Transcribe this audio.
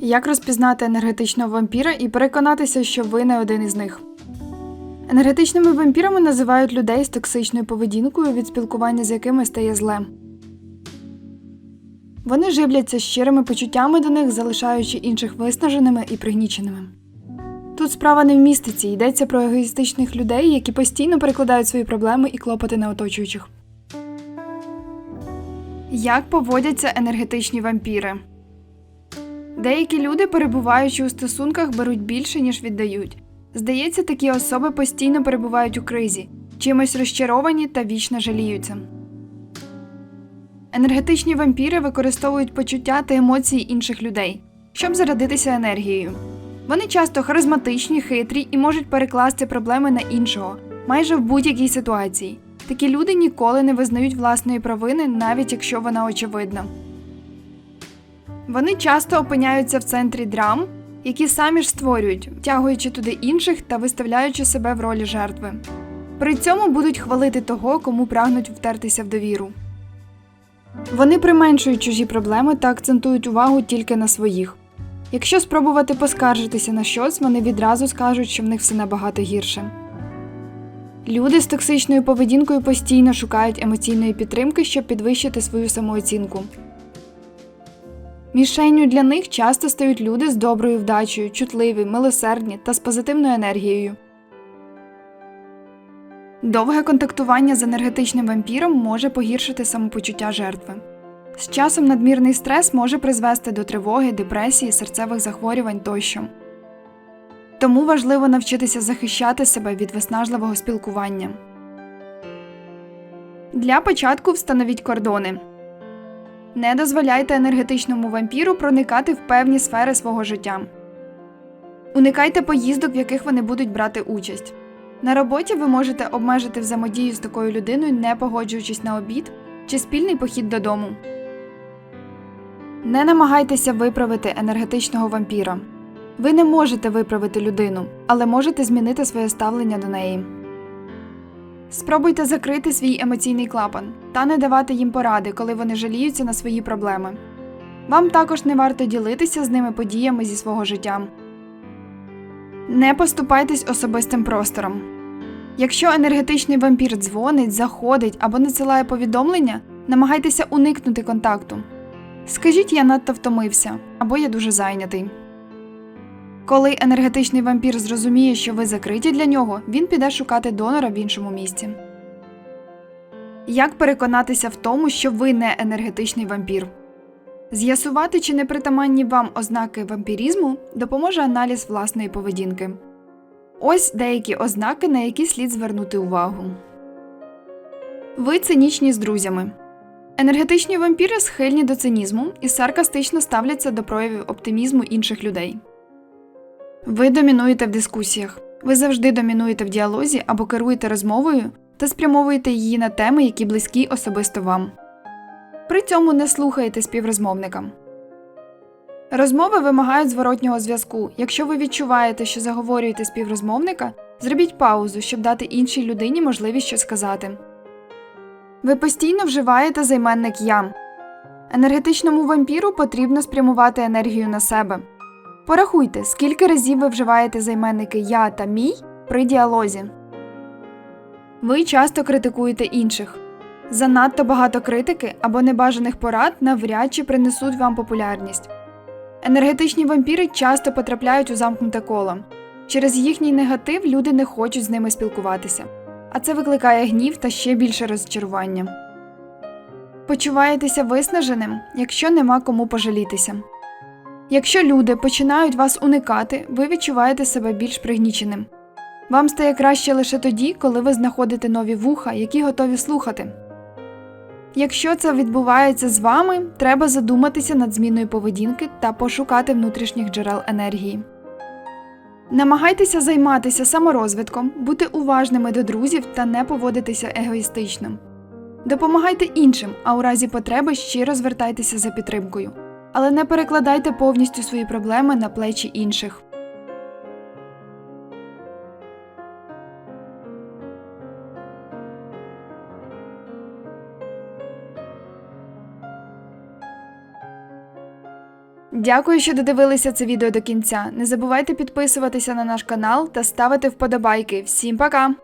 Як розпізнати енергетичного вампіра і переконатися, що ви не один із них? Енергетичними вампірами називають людей з токсичною поведінкою, від спілкування з якими стає зле. Вони живляться щирими почуттями до них, залишаючи інших виснаженими і пригніченими. Тут справа не в містиці, йдеться про егоїстичних людей, які постійно перекладають свої проблеми і клопоти на оточуючих. Як поводяться енергетичні вампіри? Деякі люди, перебуваючи у стосунках, беруть більше, ніж віддають. Здається, такі особи постійно перебувають у кризі, чимось розчаровані та вічно жаліються. Енергетичні вампіри використовують почуття та емоції інших людей, щоб зарядитися енергією. Вони часто харизматичні, хитрі і можуть перекласти проблеми на іншого, майже в будь-якій ситуації. Такі люди ніколи не визнають власної провини, навіть якщо вона очевидна. Вони часто опиняються в центрі драм, які самі ж створюють, втягуючи туди інших та виставляючи себе в ролі жертви. При цьому будуть хвалити того, кому прагнуть втертися в довіру. Вони применшують чужі проблеми та акцентують увагу тільки на своїх. Якщо спробувати поскаржитися на щось, вони відразу скажуть, що в них все набагато гірше. Люди з токсичною поведінкою постійно шукають емоційної підтримки, щоб підвищити свою самооцінку. Мішенню для них часто стають люди з доброю вдачею, чутливі, милосердні та з позитивною енергією. Довге контактування з енергетичним вампіром може погіршити самопочуття жертви. З часом надмірний стрес може призвести до тривоги, депресії, серцевих захворювань тощо. Тому важливо навчитися захищати себе від виснажливого спілкування. Для початку встановіть кордони. Не дозволяйте енергетичному вампіру проникати в певні сфери свого життя. Уникайте поїздок, в яких вони будуть брати участь. На роботі ви можете обмежити взаємодію з такою людиною, не погоджуючись на обід чи спільний похід додому. Не намагайтеся виправити енергетичного вампіра. Ви не можете виправити людину, але можете змінити своє ставлення до неї. Спробуйте закрити свій емоційний клапан та не давати їм поради, коли вони жаліються на свої проблеми. Вам також не варто ділитися з ними подіями зі свого життя. Не поступайтесь особистим простором. Якщо енергетичний вампір дзвонить, заходить або надсилає повідомлення, намагайтеся уникнути контакту. Скажіть, я надто втомився або я дуже зайнятий. Коли енергетичний вампір зрозуміє, що ви закриті для нього, він піде шукати донора в іншому місці. Як переконатися в тому, що ви не енергетичний вампір? З'ясувати, чи не притаманні вам ознаки вампірізму, допоможе аналіз власної поведінки. Ось деякі ознаки, на які слід звернути увагу. Ви цинічні з друзями. Енергетичні вампіри схильні до цинізму і саркастично ставляться до проявів оптимізму інших людей. Ви домінуєте в дискусіях. Ви завжди домінуєте в діалозі або керуєте розмовою та спрямовуєте її на теми, які близькі особисто вам. При цьому не слухаєте співрозмовника. Розмови вимагають зворотнього зв'язку. Якщо ви відчуваєте, що заговорюєте співрозмовника, зробіть паузу, щоб дати іншій людині можливість щось сказати. Ви постійно вживаєте займенник я. Енергетичному вампіру потрібно спрямувати енергію на себе. Порахуйте, скільки разів ви вживаєте займенники я та мій при діалозі. Ви часто критикуєте інших. Занадто багато критики або небажаних порад навряд чи принесуть вам популярність. Енергетичні вампіри часто потрапляють у замкнуте коло. Через їхній негатив люди не хочуть з ними спілкуватися, а це викликає гнів та ще більше розчарування. Почуваєтеся виснаженим, якщо нема кому пожалітися. Якщо люди починають вас уникати, ви відчуваєте себе більш пригніченим. Вам стає краще лише тоді, коли ви знаходите нові вуха, які готові слухати. Якщо це відбувається з вами, треба задуматися над зміною поведінки та пошукати внутрішніх джерел енергії. Намагайтеся займатися саморозвитком, бути уважними до друзів та не поводитися егоїстично. Допомагайте іншим, а у разі потреби щиро звертайтеся за підтримкою. Але не перекладайте повністю свої проблеми на плечі інших. Дякую, що додивилися це відео до кінця. Не забувайте підписуватися на наш канал та ставити вподобайки. Всім пока!